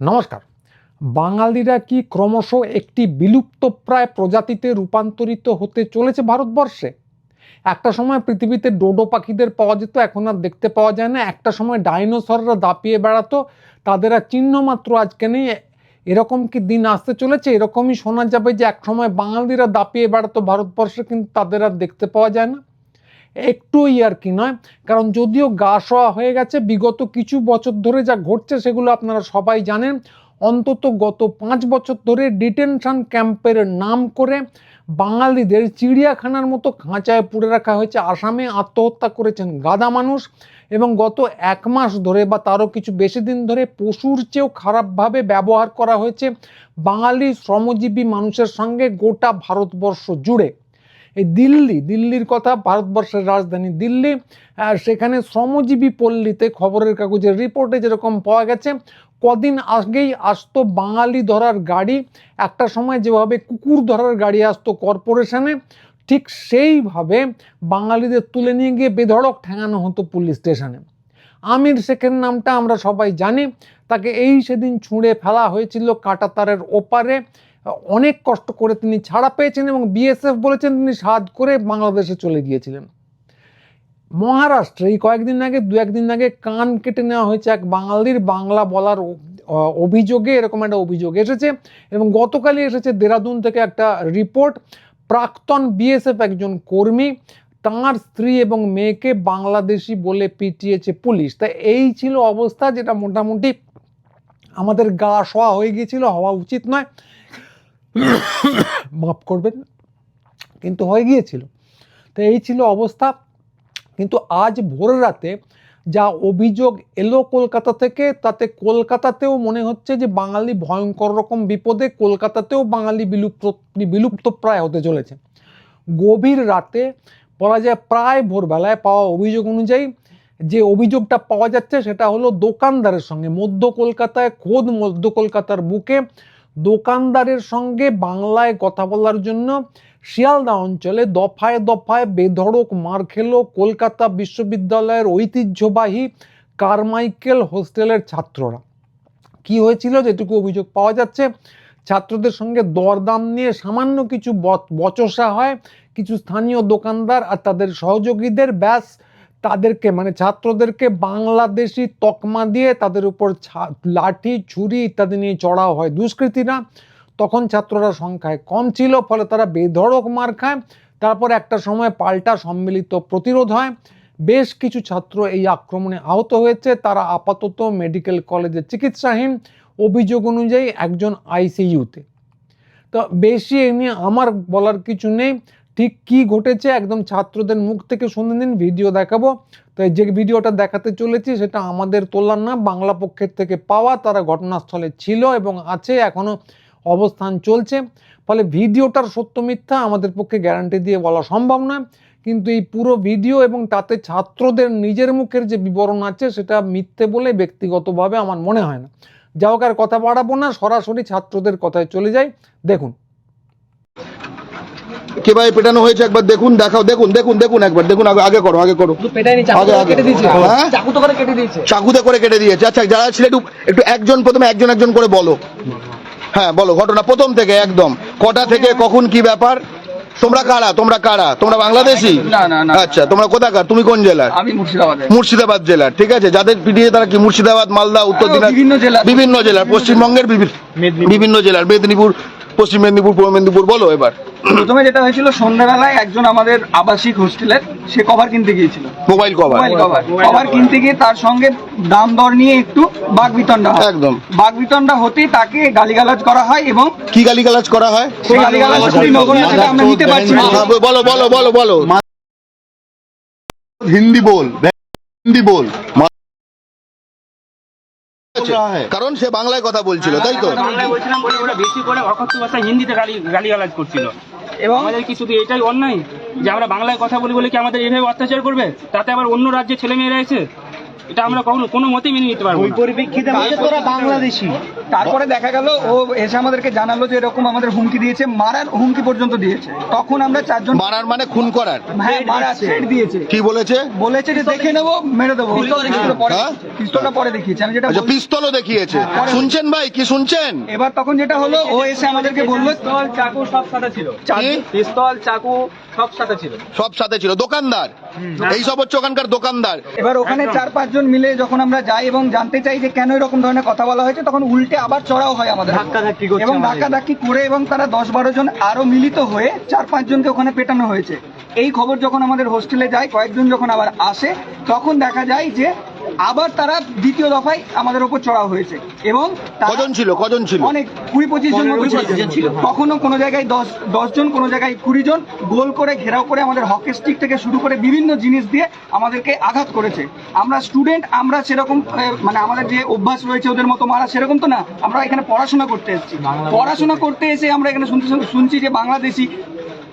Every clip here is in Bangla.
নমস্কার। বাঙালিরা কি ক্রমশ একটি বিলুপ্তপ্রায় প্রজাতিতে রূপান্তরিত হতে চলেছে ভারতবর্ষে? একটা সময় পৃথিবীতে ডোডো পাখিদের পাওয়া যেত, এখন আর দেখতে পাওয়া যায় না। একটা সময় ডাইনোসররা দাপিয়ে বেড়াতো, তাদের আর চিহ্ন মাত্র আজকে নেই। এরকম কি দিন আসতে চলেছে? এরকমই শোনা যাবে যে এক সময় বাঙালিরা দাপিয়ে বেড়াতো ভারতবর্ষে, কিন্তু তাদের আর দেখতে পাওয়া যায় না। একটুই আর কি নয়? কারণ যদিও গা শোয়া হয়ে গেছে, বিগত কিছু বছর ধরে যা ঘটছে সেগুলো আপনারা সবাই জানেন। অন্তত গত পাঁচ বছর ধরে ডিটেনশন ক্যাম্পের নাম করে বাঙালিদের চিড়িয়াখানার মতো খাঁচায় পুড়ে রাখা হয়েছে। আসামে আত্মহত্যা করেছেন গাদা মানুষ এবং গত এক মাস ধরে বা তারও কিছু বেশি দিন ধরে পশুর চেয়েও খারাপভাবে ব্যবহার করা হয়েছে। বাঙালি শ্রমজীবী মানুষের সঙ্গে গোটা ভারতবর্ষ জুড়ে। এই দিল্লি, দিল্লির কথা ভারতবর্ষের রাজধানী দিল্লি সেখানে শ্রমজীবী পল্লীতে খবরের কাগজের রিপোর্টে যেরকম পাওয়া গেছে, কদিন আগেই আসতো বাঙালি ধরার গাড়ি, একটা সময় যেভাবে কুকুর ধরার গাড়ি আসতো কর্পোরেশনে, ঠিক সেইভাবে বাঙালিদের তুলে নিয়ে গিয়ে বেধড়ক ঠেঙানো হতো পুলিশ স্টেশনে। আমির শেখের নামটা আমরা সবাই জানি, তাকে এই সেদিন ছুঁড়ে ফেলা হয়েছিল কাঁটাতারের ওপারে অনেক কষ্ট করে তিনি ছাড়া পেয়েছেন এবং বিএসএফ বলেছেন তিনি সাহায্য করে বাংলাদেশে চলে গিয়েছিলেন। মহারাষ্ট্রে এই কয়েকদিন আগে, দু একদিন আগে কান কেটে নেওয়া হয়েছে এক বাঙালির বাংলা বলার অভিযোগে, এরকম একটা অভিযোগ এসেছে এবং গতকালই এসেছে দেরাদুন থেকে একটা রিপোর্ট। প্রাক্তন বিএসএফ একজন কর্মী, তাঁর স্ত্রী এবং মেয়েকে বাংলাদেশি বলে পিটিয়েছে পুলিশ। তা এই ছিল অবস্থা, যেটা মোটামুটি আমাদের গা শোয়া হয়ে গিয়েছিল, হওয়া উচিত নয়। মাফ করবেন, কিন্তু হয়ে গিয়েছিল। তো এই ছিল অবস্থা। কিন্তু আজ ভোর রাতে যা অভিযোগ এলো কলকাতা থেকে, তাতে কলকাতাতেও মনে হচ্ছে যে বাঙালি ভয়ঙ্কর রকম বিপদে কলকাতাতেও বাঙালি বিলুপ্ত বিলুপ্ত প্রায় হতে চলেছে। গভীর রাতে বলা যায় প্রায় ভোরবেলায় পাওয়া অভিযোগ অনুযায়ী যে অভিযোগটা পাওয়া যাচ্ছে সেটা হলো দোকানদারের সঙ্গে। মধ্য কলকাতায়, খোদ মধ্য কলকাতার বুকে দোকানদারের সঙ্গে বাংলায় কথা বলার জন্য শিয়ালদা অঞ্চলে দফায় দফায় বেধড়ক মার খেলো কলকাতা বিশ্ববিদ্যালয়ের ঐতিহ্যবাহী কারমাইকেল হোস্টেলের ছাত্ররা। কি হয়েছিল যেটুকু অভিযোগ পাওয়া যাচ্ছে, ছাত্রদের সঙ্গে দরদাম নিয়ে সামান্য কিছু বচ- বচসা হয়। কিছু স্থানীয় দোকানদার আর তাদের সহযোগীদের ব্যাস তাদেরকে মানে ছাত্রদেরকে বাংলাদেশি তকমা দিয়ে তাদের উপর লাঠি, ছুরি ইত্যাদি নিয়ে চড়াও হয়। দুষ্কৃতীরা তখন ছাত্ররা সংখ্যায় কম ছিল, ফলে তারা বেধড়ক মার খায়। তারপর একটা সময় পাল্টা সম্মিলিত প্রতিরোধ হয়। বেশ কিছু ছাত্র এই আক্রমণে আহত হয়েছে। তারা আপাতত মেডিকেল কলেজে চিকিৎসাহীন অভিযোগ অনুযায়ী একজন আইসিইউতে। তো বেশি এ নিয়ে আমার বলার কিছু নেই। ঠিক কি ঘটেছে, একদম ছাত্রদের মুখ থেকে শুনে নিন ভিডিও দেখাবো। তো এই যে ভিডিওটা দেখাতে চলেছি, সেটা আমাদের তোলার না বাংলা পক্ষের থেকে পাওয়া, তারা ঘটনাস্থলে ছিল এবং আছে, এখনও অবস্থান চলছে। ফলে ভিডিওটার সত্য মিথ্যা আমাদের পক্ষে গ্যারান্টি দিয়ে বলা সম্ভব নয়। কিন্তু এই পুরো ভিডিও এবং তাতে ছাত্রদের নিজের মুখের যে বিবরণ আছে, সেটা মিথ্যে বলে ব্যক্তিগতভাবে আমার মনে হয় না। যা হোক আর কথা বাড়াবো না, সরাসরি ছাত্রদের কথায় চলে যাই। দেখুন কীভাবে পেটানো হয়েছে একবার দেখুন দেখাও দেখুন দেখুন দেখুন একবার দেখুন আগে করো আগে করো। আগে, আগে। হ্যাঁ? চাকুতে করে কেটে দিয়েছে। আচ্ছা যারা ছিল একটু একটু একজন প্রথমে একজন একজন করে বলো। হ্যাঁ বলো ঘটনা প্রথম থেকে একদম। কটা থেকে কখন কি ব্যাপার? তোমরা কারা? তোমরা কারা? তোমরা বাংলাদেশি। আচ্ছা তোমরা কোথাকার? তুমি কোন জেলার? আমি মুর্শিদাবাদে মুর্শিদাবাদ জেলার ঠিক আছে? যাদের পিটিয়ে তারা কি? মুর্শিদাবাদ মালদা উত্তর আরও দিনাজ বিভিন্ন জেলা। বিভিন্ন জেলার পশ্চিমবঙ্গের বিভিন্ন জেলার মেদিনীপুর পশ্চিম মেদিনীপুর পূর্ব মেদিনীপুর বলো এবার। প্রথমে যেটা হয়েছিল সন্ধ্যাবেলায় একজন আমাদের আবাসিক হোস্টেলের সে কভার কিনতে গিয়েছিল। Mobile cover mobile cover cover কিনতে গিয়ে তার সঙ্গে দাম দর নিয়ে একটু বাঘ বিতণ্ডা হয়। একদম। বাঘ বিতণ্ডা হতেই তাকে গালিগালাজ করা হয় এবং কি গালিগালাজ করা হয়? সেই গালিগালাজ খুবই আমরা নিতে পারছি না। হ্যাঁ, বলো বলো বলো বলো। হিন্দি বল। হিন্দি বল। কারণ সে বাংলায় কথা বলছিল তাই তো? বাংলায় বলছিলাম বলে ওরা বেশি করে অকথ্য ভাষায় হিন্দিতে গালি গালিগালাজ করছিল। এবং আমাদের কি শুধু এটাই অন্যায়? যে আমরা বাংলায় কথা বলি বলে কি আমাদের এভাবে অত্যাচার করবে? তাতে আবার অন্য রাজ্যে ছেলে মেয়েরা এসে এটা আমরা কখনো কোনো মতেই মেনে নিতে পারব না। পরিপ্রেক্ষিতে তোরা বাংলাদেশি। তারপরে দেখা গেল ও এসে আমাদেরকে জানালো যে এরকম আমাদের হুমকি দিয়েছে মারার হুমকি পর্যন্ত দিয়েছে। তখন আমরা চারজন মারার মানে খুন করার। হ্যাঁ মারা থ্রেট দিয়েছে। কি বলেছে? বলেছে যে দেখে নেব মেরে দেবো। পিস্তলটা পরে হ্যাঁ? পিস্তলটা পরে দেখিয়েছে। আমি যেটা আচ্ছা পিস্তলও দেখিয়েছে। শুনছেন ভাই কি শুনছেন? এবার তখন যেটা হলো ও এসে আমাদেরকে বলল পিস্তল চাকু সব সাথে ছিল। পিস্তল চাকু সব সাথে ছিল। সব সাথে ছিল। দোকানদার। এই সব হচ্ছে ওখানকার দোকানদার। এবার ওখানে চার পাঁচজন মিলে যখন আমরা যাই এবং জানতে চাই যে কেন এরকম ধরনের কথা বলা হয়েছে তখন উল্টে আবার চড়াও হয় আমাদের। এবং। ধাক্কাধাক্কি করে এবং তারা দশ বারো জন আরও মিলিত হয়ে চার পাঁচ জনকে ওখানে পেটানো হয়েছে। এই খবর যখন আমাদের হোস্টেলে যায় কয়েকজন যখন আবার আসে তখন দেখা যায় যে আবার তারা দ্বিতীয় দফায় আমাদের উপর চড়াও হয়েছে। এবং কজন ছিল? কজন ছিল? অনেক কুড়ি পঁচিশ জন ছিল। কখনো কোনো জায়গায় দশ দশ জন কোনো জায়গায় কুড়ি জন গোল করে ঘেরাও করে আমাদের হকি স্টিক থেকে শুরু করে বিভিন্ন জিনিস দিয়ে আমাদেরকে আঘাত করেছে। আমরা স্টুডেন্ট আমরা সেরকম মানে আমাদের যে অভ্যাস রয়েছে ওদের মতো মারা সেরকম তো না। আমরা এখানে পড়াশোনা করতে এসেছি। পড়াশোনা করতে এসে আমরা এখানে শুনতে শুনছি যে বাংলাদেশি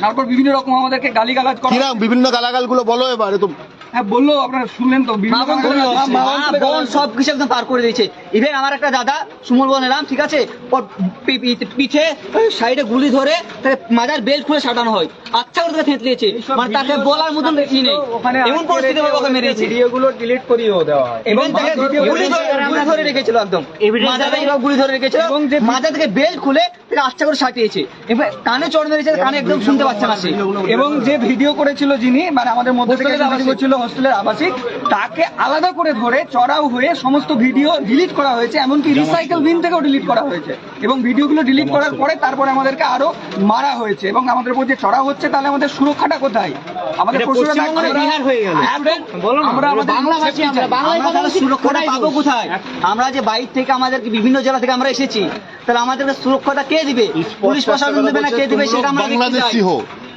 তারপর বিভিন্ন রকম আমাদেরকে গালিগালাজ করা বিভিন্ন গালাগালগুলো বলো এবারে তো। হ্যাঁ বলল আপনারা শুনলেন তো বোন রকম বলল, গালাগালাজ- মা বোন সব কিছু একদম পার করে দিয়েছে। ইভেন আমার একটা দাদা সুমল বোন এলাম ঠিক আছে? ওর পি- পি- পিঠে সাইডে গুলি ধরে তাকে মাজার বেল্ট খুলে সাটানো হয়। আচ্ছা করে তাকে থেতলিয়েছে মানে তাকে বলার মতন ই নেই। এমন পরিস্থিতি ওকে মেরেছে। ভিডিওগুলো ডিলিট করিয়েও দেওয়া হয়। এবং তাকে গুলি ধরে রেখেছিল একদম। মাজা থেকে গুলি ধরে রেখেছিল। এবং যে- থেকে বেল্ট খুলে তাকে আচ্ছা করে সাটিয়েছে। এবার কানে চড় মেরেছে কানে একদম শুনতে পাচ্ছে না সে। এবং যে ভিডিও করেছিল যিনি মানে আমাদের মধ্যে থেকে হোস্টেলের আবাসিক তাকে আলাদা করে ধরে চড়াও হয়ে সমস্ত ভিডিও ডিলিট করা হয়েছে এমনকি রিসাইকেল বিন থেকেও ডিলিট করা হয়েছে। এবং ভিডিওগুলো ডিলিট করার পরে তারপরে আমাদেরকে আরও মারা হয়েছে। এবং আমাদের উপর যে চড়া হচ্ছে তাহলে আমাদের সুরক্ষাটা কোথায়? আমাদের আমরা- আমাদের সুরক্ষাটা পাবো কোথায়? যে বাইরে থেকে আমাদের বিভিন্ন জেলা থেকে আমরা এসেছি তাহলে আমাদেরকে সুরক্ষাটা কে দিবে? পুলিশ প্রশাসন দেবে না কে দিবে সেটা আমরা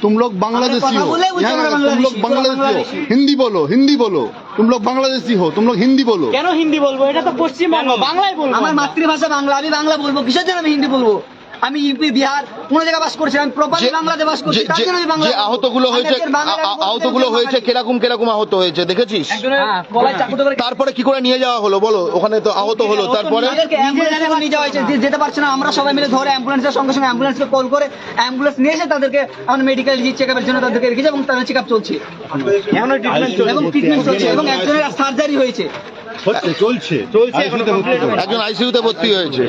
দেখতে बांग्लादेशी চাই। हो तुम लोग बांग्लादेशी কথা हो বলে বলছো यहाँ আমরা तुम लोग बांग्लादेशी, बांग्लादेशी बांग्लादेशी। हो हिंदी बोलो हिंदी बोलो तुम लोग बांग्लादेशी हो तुम लोग हिंदी बोलो কেন হিন্দি বলবো এটা তো পশ্চিমবঙ্গ বাংলায় বলবো আমার মাতৃভাষা বাংলা আমি বাংলা বলবো কিসের জন্য আমি হিন্দি বলবো আমি ইউপি বিহার কোন জায়গায় বাস করছি আমি প্রপারলি যে- বাংলাতে বাস করছি তার জন্য আমি বাংলা যে আহতগুলো হয়েছে আহতগুলো হয়েছে। কীরকম কীরকম আহত হয়েছে দেখেছিস? ধরে তারপরে কি করে নিয়ে যাওয়া হলো বলো ওখানে তো আহত হলো তারপরে? তাদেরকে অ্যাম্বুলেন্সে নিয়ে যাওয়া হয়েছে যেতে পারছে না আমরা সবাই মিলে ধরে অ্যাম্বুলেন্সের সঙ্গে সঙ্গে অ্যাম্বুলেন্সকে কল করে অ্যাম্বুলেন্স নিয়ে এসে তাদেরকে আমরা মেডিকেল চেক আপের জন্য তাদেরকে রেখেছি এবং তাদের চেক আপ চলছে এবং ট্রিটমেন্ট চলছে? এবং একজনের সার্জারি হয়েছে। চলছে চলছে একজন আইসিইউতে ভর্তি হয়েছে।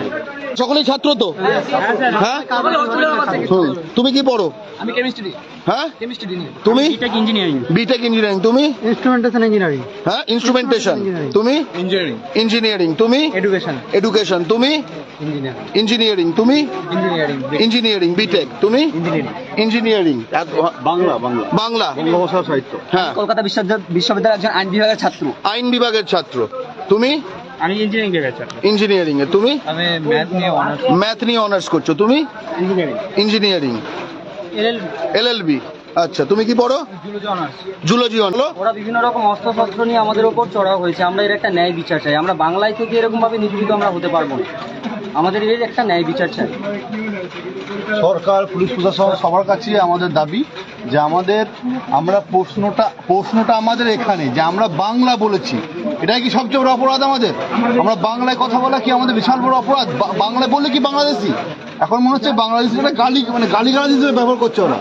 সকলেই ছাত্র তো? হ্যাঁ? তুমি কি পড়ো? আমি কেমিস্ট্রি হ্যাঁ? কেমিস্ট্রি তুমি? ইঞ্জিনিয়ারিং বিটেক ইঞ্জিনিয়ারিং তুমি? ইনস্ট্রুমেন্টেশন ইঞ্জিনিয়ারিং হ্যাঁ ইনস্ট্রুমেন্টেশন তুমি? ইঞ্জিনিয়ারিং ইঞ্জিনিয়ারিং তুমি? এডুকেশন এডুকেশন তুমি? ইঞ্জিনিয়ারিং তুমি? ইঞ্জিনিয়ারিং ইঞ্জিনিয়ারিং বিটেক তুমি? ইঞ্জিনিয়ারিং বাংলা বাংলা বাংলা বাংলা ভাষা সাহিত্য। হ্যাঁ। কলকাতা বিশ্ববিদ্যালয় বিশ্ববিদ্যালয়ের একজন আইন বিভাগের ছাত্র। আইন বিভাগের ছাত্র। তুমি? আমি ইঞ্জিনিয়ারিং এ গেছি ইঞ্জিনিয়ারিং এ। তুমি? আমি ম্যাথ নিয়ে অনার্স ম্যাথ নিয়ে অনার্স করছ। তুমি? ইঞ্জিনিয়ারিং ইঞ্জিনিয়ারিং এলএলবি এলএলবি আচ্ছা তুমি কি পড়ো? জুলজি অনার্স জুলজি ওরা বিভিন্ন রকম অস্ত্রশস্ত্র নিয়ে আমাদের ওপর চড়াও হয়েছে। আমরা এর একটা ন্যায় বিচার চাই। আমরা বাংলায় থেকে এরকম ভাবে নিপীড়িত আমরা হতে পারব না। আমাদের এর একটা ন্যায় বিচার চাই। সরকার পুলিশ প্রশাসন সবার কাছে আমাদের দাবি যে আমাদের আমরা প্রশ্নটা প্রশ্নটা আমাদের এখানে যে আমরা বাংলা বলেছি। এটাই কি সবচেয়ে বড় অপরাধ আমাদের? আমরা বাংলায় কথা বলা কি আমাদের বিশাল বড় অপরাধ? বা- বাংলায় বললে কি বাংলাদেশি? এখন মনে হচ্ছে বাংলাদেশি বাংলাদেশিরা গালি মানে গালি গালাজ হিসেবে ব্যবহার করছে ওরা।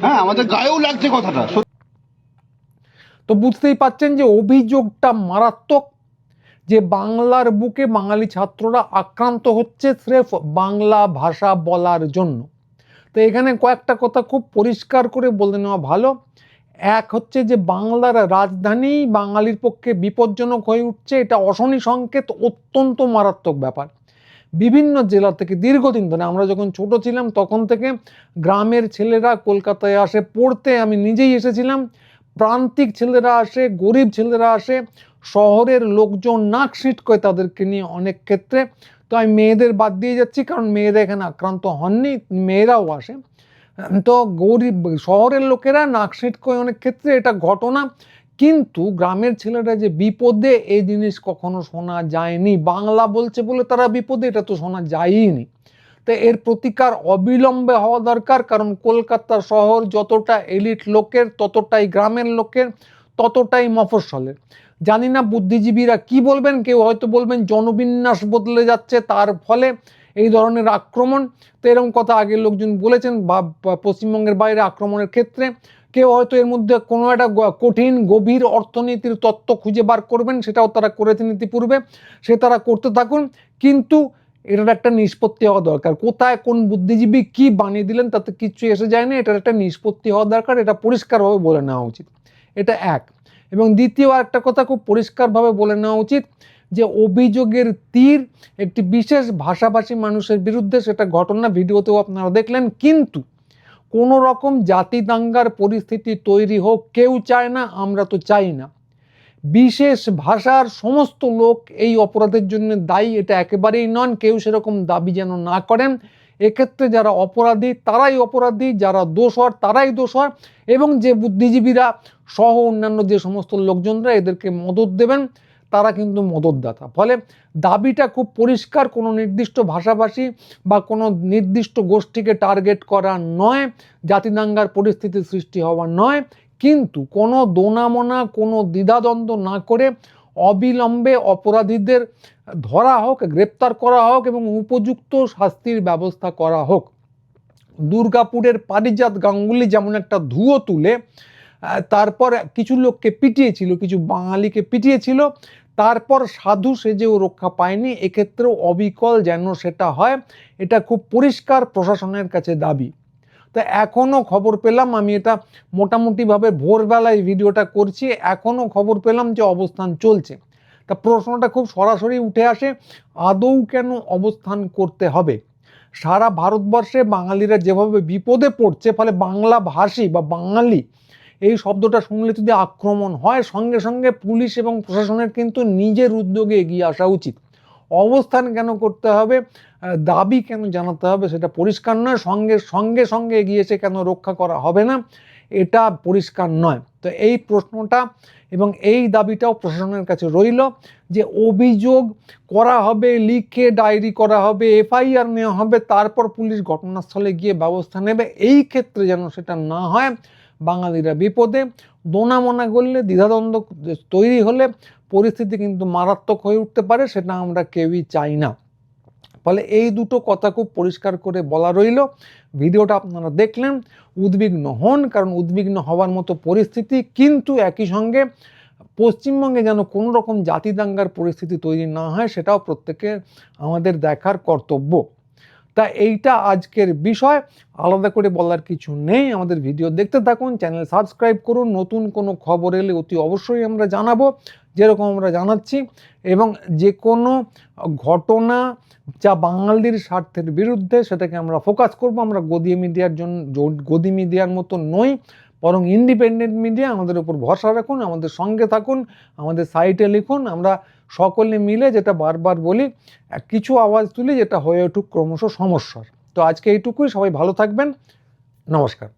হ্যাঁ আমাদের গায়েও লাগছে কথাটা। তো বুঝতেই পাচ্ছেন যে অভিযোগটা মারাত্মক। যে বাংলার বুকে বাঙালি ছাত্ররা আক্রান্ত হচ্ছে স্রেফ বাংলা ভাষা বলার জন্য। তো এখানে কয়েকটা কথা খুব পরিষ্কার করে বলে নেওয়া ভালো। এক হচ্ছে যে বাংলার রাজধানী বাঙালির পক্ষে বিপজ্জনক হয়ে উঠছে, এটা অশনি সংকেত অত্যন্ত মারাত্মক ব্যাপার। বিভিন্ন জেলা থেকে দীর্ঘদিন ধরে আমরা যখন ছোট ছিলাম, তখন থেকে গ্রামের ছেলেরা কলকাতায় আসে, পড়তে আমি নিজেই এসেছিলাম। প্রান্তিক ছেলেরা আসে, গরিব ছেলেরা আসে, শহরের লোকজন নাক করে তাদেরকে নিয়ে অনেক ক্ষেত্রে। তো আমি মেয়েদের বাদ দিয়ে যাচ্ছি, কারণ মেয়েরা এখানে আক্রান্ত হননি, মেয়েরাও আসে। তো গরিব শহরের লোকেরা নাক করে অনেক ক্ষেত্রে এটা ঘটনা। কিন্তু গ্রামের ছেলেরা যে বিপদে এই জিনিস কখনো শোনা যায়নি, বাংলা বলছে বলে তারা বিপদে, এটা তো শোনা যায়ই নি। তো এর প্রতিকার অবিলম্বে হওয়া দরকার, কারণ কলকাতা শহর যতটা এলিট লোকের, ততটাই গ্রামের লোকের, ততটাই মফস্বলের। জানি না বুদ্ধিজীবীরা কি বলবেন, কেউ হয়তো বলবেন জনবিন্যাস বদলে যাচ্ছে, তার ফলে এই ধরনের আক্রমণ। তো এরকম কথা আগে লোকজন বলেছেন, বা পশ্চিমবঙ্গের বাইরে আক্রমণের ক্ষেত্রে। কেউ হয়তো এর মধ্যে কোনো একটা কঠিন, গভীর অর্থনীতির তত্ত্ব খুঁজে বার করবেন, সেটাও তারা করেছেন ইতিপূর্বে সে তারা করতে থাকুন। কিন্তু এটার একটা নিষ্পত্তি হওয়া দরকার। কোথায় কোন বুদ্ধিজীবী কি বানিয়ে দিলেন তাতে কিচ্ছু এসে যায় না এটার একটা নিষ্পত্তি হওয়া দরকার, এটা পরিষ্কারভাবে বলে নেওয়া উচিত। এটা এক। এবং দ্বিতীয় একটা কথা খুব পরিষ্কারভাবে বলে নেওয়া উচিত যে অভিযোগের তীর একটি বিশেষ ভাষাভাষী মানুষের বিরুদ্ধে সেটা ঘটনা ভিডিওতেও আপনারা দেখলেন, কিন্তু কোনো রকম জাতি দাঙ্গার পরিস্থিতি তৈরি হোক, কেউ চায় না, আমরা তো চাই না। বিশেষ ভাষার সমস্ত লোক এই অপরাধের জন্য দায়ী, এটা একেবারেই নন। কেউ সেরকম দাবি যেন না করেন। এক্ষেত্রে যারা অপরাধী, তারাই অপরাধী। যারা দোষর, তারাই দোষর। এবং যে বুদ্ধিজীবীরা সহ অন্যান্য যে সমস্ত লোকজনরা এদেরকে মদত দেবেন, তারা কিন্তু মদতদাতা। ফলে দাবিটা খুব পরিষ্কার। কোনো নির্দিষ্ট ভাষাভাষী বা কোনো নির্দিষ্ট গোষ্ঠীকে টার্গেট করা নয়। জাতিদাঙ্গার পরিস্থিতি সৃষ্টি হওয়া নয়। কিন্তু কোনো দোনামোনা, কোনো দ্বিধাদ্বন্দ্ব না করে অবিলম্বে অপরাধীদের ধরা হোক, গ্রেপ্তার করা হোক এবং উপযুক্ত শাস্তির ব্যবস্থা করা হোক। দুর্গাপুরের পারিজাত গাঙ্গুলি যেমন একটা ধুয়ো তুলে তারপর কিছু লোককে পিটিয়েছিল, কিছু বাঙালিকে পিটিয়েছিল, তারপর সাধু সেজেও রক্ষা পায়নি, এক্ষেত্রেও অবিকল যেন সেটা হয়, এটা খুব পরিষ্কার প্রশাসনের কাছে দাবি। তো এখনও খবর পেলাম, আমি এটা মোটামুটিভাবে ভোরবেলায় ভিডিওটা করছি এখনও খবর পেলাম যে অবস্থান চলছে। তা প্রশ্নটা খুব সরাসরি উঠে আসে, আদৌ কেন অবস্থান করতে হবে? সারা ভারতবর্ষে বাঙালিরা যেভাবে বিপদে পড়ছে, ফলে বাংলা ভাষী বা বাঙালি, এই শব্দটা শুনলে যদি আক্রমণ হয়, সঙ্গে সঙ্গে পুলিশ এবং প্রশাসনের কিন্তু নিজের উদ্যোগে এগিয়ে আসা উচিত। অবস্থান কেন করতে হবে দাবি কেন জানাতে হবে সেটা পরিষ্কার নয়, সঙ্গে সঙ্গে সঙ্গে এগিয়ে এসে কেন রক্ষা করা হবে না, এটা পরিষ্কার নয়। তো এই প্রশ্নটা এবং এই দাবিটাও প্রশাসনের কাছে রইল যে অভিযোগ করা হবে, লিখে ডায়েরি করা হবে, এফআইআর নেওয়া হবে, তারপর পুলিশ ঘটনাস্থলে গিয়ে ব্যবস্থা নেবে, এই ক্ষেত্রে যেন সেটা না হয়, বাঙালিরা বিপদে দোনামোনা করলে দ্বিধাদ্বন্দ্ব তৈরি হলে পরিস্থিতি কিন্তু মারাত্মক হয়ে উঠতে পারে, সেটা আমরা কেউই চাই না। ফলে এই দুটো কথা খুব পরিষ্কার করে বলা রইল। ভিডিওটা আপনারা দেখলেন, উদ্বিগ্ন হন, কারণ উদ্বিগ্ন হওয়ার মতো পরিস্থিতি কিন্তু একই সঙ্গে পশ্চিমবঙ্গে যেন কোনো রকম জাতি দাঙ্গার পরিস্থিতি তৈরি না হয়, সেটাও প্রত্যেকের আমাদের দেখার কর্তব্য। তা এইটা আজকের বিষয়। আলাদা করে বলার কিছু নেই, আমাদের ভিডিও দেখতে থাকুন চ্যানেল সাবস্ক্রাইব করুন, নতুন কোনো খবর এলে অতি অবশ্যই আমরা জানাব, যেরকম আমরা জানাচ্ছি। এবং যে কোনো ঘটনা যা বাঙালির স্বার্থের বিরুদ্ধে সেটাকে আমরা ফোকাস করব, আমরা গদি মিডিয়ার জন্য গদি মিডিয়ার মতো নই, বরং ইন্ডিপেন্ডেন্ট মিডিয়া আমাদের উপর ভরসা রাখুন, আমাদের সঙ্গে থাকুন, আমাদের সাইটে লিখুন, আমরা সকলে মিলে যেটা বারবার বলি কিছু আওয়াজ তুলি যেটা হয়ে উঠুক ক্রমশ সমস্যার। তো আজকে এইটুকুই, সবাই ভালো থাকবেন। নমস্কার।